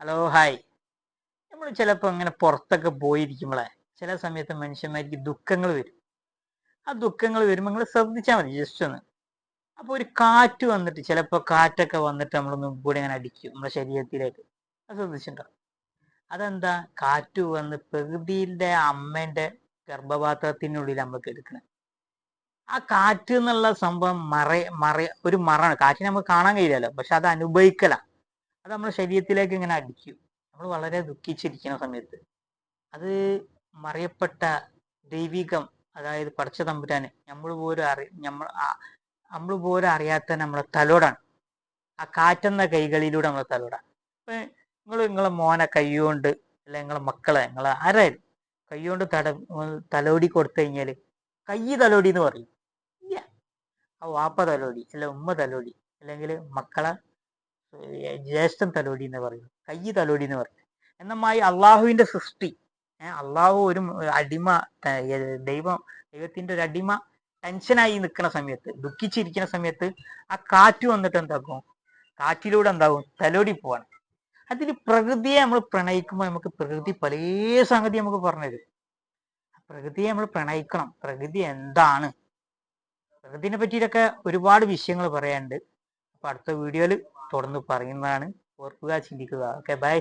Hello hi നമ്മൾ ചിലപ്പോൾ ഇങ്ങനെ പുറത്തൊക്കെ പോയിരിക്കുമ്പോളെ ചില സമയത്ത് മനുഷ്യന്മാർക്ക് ദുഃഖങ്ങൾ വരും. ആ ദുഃഖങ്ങൾ വരുമ്പോൾ നിങ്ങൾ ശ്രദ്ധിച്ചാൽ മതി ജസ്റ്റ് ഒന്ന്. അപ്പോൾ ഒരു കാറ്റ് വന്നിട്ട് ചിലപ്പോൾ കാറ്റൊക്കെ വന്നിട്ട് നമ്മളൊന്നും കൂടി അങ്ങനെ അടിക്കും നമ്മുടെ ശരീരത്തിലേക്ക്. അത് ശ്രദ്ധിച്ചിട്ടുണ്ടോ? അതെന്താ? കാറ്റ് വന്ന് പ്രകൃതിയിലെ അമ്മേന്റെ ഗർഭപാത്രത്തിനുള്ളിൽ നമുക്ക് എടുക്കണം. ആ കാറ്റ് എന്നുള്ള സംഭവം മറ മറ ഒരു മറാണ്. കാറ്റിനെ നമുക്ക് കാണാൻ കഴിയില്ലല്ലോ പക്ഷെ അത് അനുഭവിക്കല. അത് നമ്മുടെ ശരീരത്തിലേക്ക് ഇങ്ങനെ അടിക്കും. നമ്മൾ വളരെ ദുഃഖിച്ചിരിക്കുന്ന സമയത്ത്. അത് മറിയപ്പെട്ട ദൈവികം അതായത് പടച്ച തമ്പുരാന് നമ്മൾ പോലും അറി നമ്മൾ നമ്മൾ പോലും അറിയാത്ത നമ്മളെ തലോടാണ്. ആ കാറ്റുന്ന കൈകളിലൂടെ നമ്മളെ തലോടാണ്. അപ്പൊ നിങ്ങൾ നിങ്ങളെ മോനെ കൈകൊണ്ട് അല്ല നിങ്ങളെ മക്കളെ നിങ്ങളെ ആരായാലും കൈകൊണ്ട് തട തലോടി കൊടുത്തു കഴിഞ്ഞാൽ കൈ തലോടി എന്ന് പറയും. ഇല്ല. ആ വാപ്പ തലോടി അല്ല ഉമ്മ തലോടി അല്ലെങ്കിൽ മക്കളെ ജ്യേഷ്ഠൻ തലോടി എന്ന് പറയും കൈ തലോടി എന്ന് പറയും എന്നമായി അള്ളാഹുവിന്റെ സൃഷ്ടി അള്ളാഹു ഒരു അടിമ ദൈവം ദൈവത്തിന്റെ ഒരു അടിമ ടെൻഷനായി നിൽക്കുന്ന സമയത്ത് ദുഃഖിച്ചിരിക്കുന്ന സമയത്ത് ആ കാറ്റ് വന്നിട്ട് എന്താക്കും? കാറ്റിലൂടെ എന്താകും? തലോടി പോവാണ്. അതിൽ പ്രകൃതിയെ നമ്മൾ പ്രണയിക്കുമ്പോൾ നമുക്ക് പ്രകൃതി പല സംഗതി നമുക്ക് പറഞ്ഞുതരും. പ്രകൃതിയെ നമ്മൾ പ്രണയിക്കണം. പ്രകൃതി എന്താണ്? പ്രകൃതിനെ പറ്റിയിട്ടൊക്കെ ഒരുപാട് വിഷയങ്ങൾ പറയാനുണ്ട്. അപ്പൊ അടുത്ത വീഡിയോയിൽ തുടർന്ന് പറയുന്നതാണ്. ഓർക്കുക ചിന്തിക്കുക. Okay bye